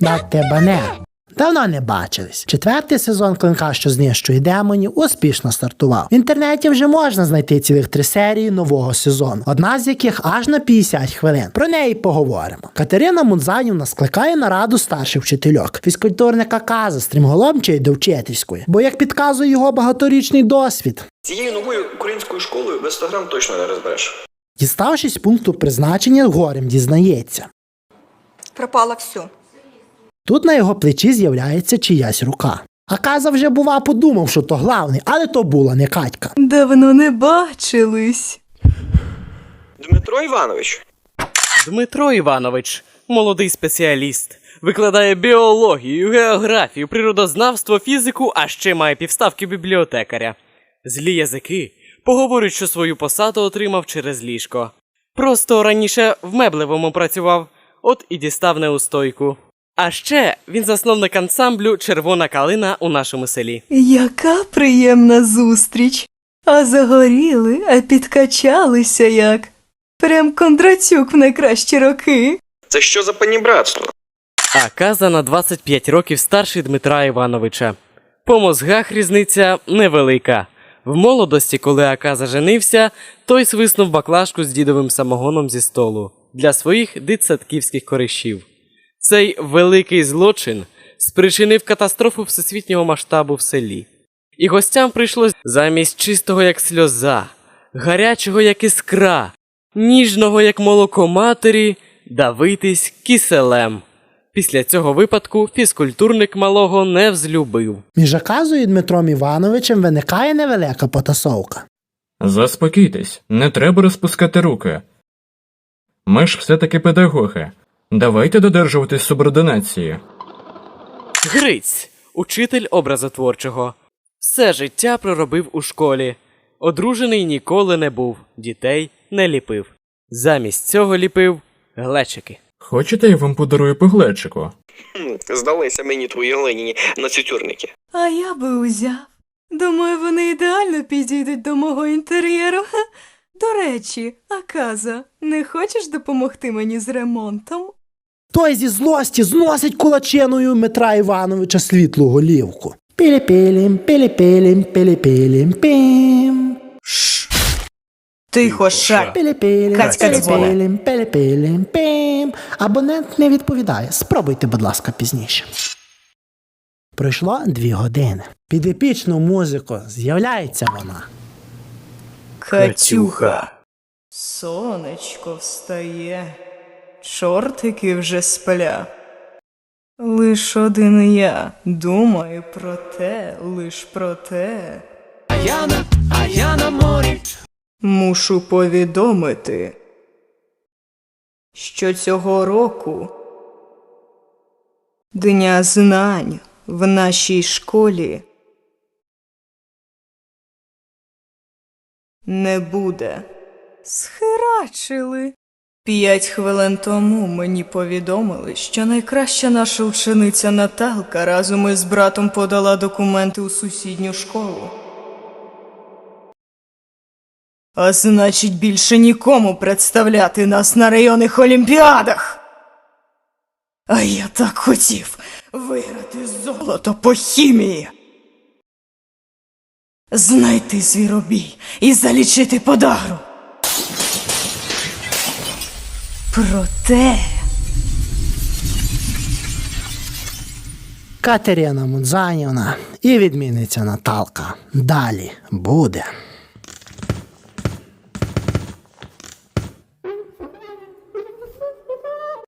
На тебе не. Давно не бачились. Четвертий сезон клинка, що знищує демонів, успішно стартував. В інтернеті вже можна знайти цілих три серії нового сезону, одна з яких аж на 50 хвилин. Про неї поговоримо. Катерина Мунзанівна скликає нараду старших вчительок. Фізкультурника каза стрімголом чи до вчительської. Бо як підказує його багаторічний досвід. Цією новою українською школою в інстаграм точно не розбереш. Діставшись пункту призначення, горем дізнається. Пропало все. Тут на його плечі з'являється чиясь рука. А каза вже бува подумав, що то главний, але то була не Катька. Давно не бачились. Дмитро Іванович, Дмитро Іванович, молодий спеціаліст, викладає біологію, географію, природознавство, фізику, а ще має півставки бібліотекаря. Злі язики поговорюють, що свою посаду отримав через ліжко. Просто раніше в меблевому працював, от і дістав неустойку. А ще він засновник ансамблю Червона калина у нашому селі. Яка приємна зустріч. А загоріли, а підкачалися як. Прям Кондратюк в найкращі роки. це що за панібратство? А Каза на 25 років старший Дмитра Івановича. По мозгах різниця невелика. В молодості, коли Аказа женився, той свиснув баклажку з дідовим самогоном зі столу для своїх дитсадківських коришів. Цей великий злочин спричинив катастрофу всесвітнього масштабу в селі. І гостям прийшлось замість чистого як сльоза, гарячого як іскра, ніжного як молоко матері, давитись киселем. Після цього випадку фізкультурник малого не взлюбив. Між Аказою і Дмитром Івановичем виникає невелика потасовка. Заспокійтесь, не треба розпускати руки. Ми ж все-таки педагоги. Давайте додержуватись субординації. Гриць, учитель образотворчого. Все життя проробив у школі. Одружений ніколи не був, дітей не ліпив. Замість цього ліпив глечики. Хочете, я вам подарую по глечику? Хм, здалися мені твої леніні нацютюрники. А я би узяв. Думаю, вони ідеально підійдуть до мого інтер'єру. До речі, Аказа, не хочеш допомогти мені з ремонтом? Той зі злості зносить кулачиною Дмитра Івановича світлу голівку. Пілі-пілім, пілі-пілім, пілі-пілім, пім. Тихо, шар. Пілі-пілім, Катька дзвоне. пілі-пілім, пілі-пілім, пім. Абонент не відповідає. Спробуйте, будь ласка, пізніше. Пройшло дві години. Під епічну музику з'являється вона. Катюха. Сонечко встає, чортики вже спля. Лиш один я думаю про те, лиш про те. А я на, а я на морі. Мушу повідомити, що цього року Дня знань в нашій школі не буде. Схерачили. П'ять хвилин тому мені повідомили, що найкраща наша учениця Наталка разом із братом подала документи у сусідню школу. А значить, більше нікому представляти нас на районних олімпіадах. А я так хотів виграти золото по хімії. Знайти звіробій і залічити подагру. Проте Катерина Мудзанівна і відмінниця Наталка. Далі буде.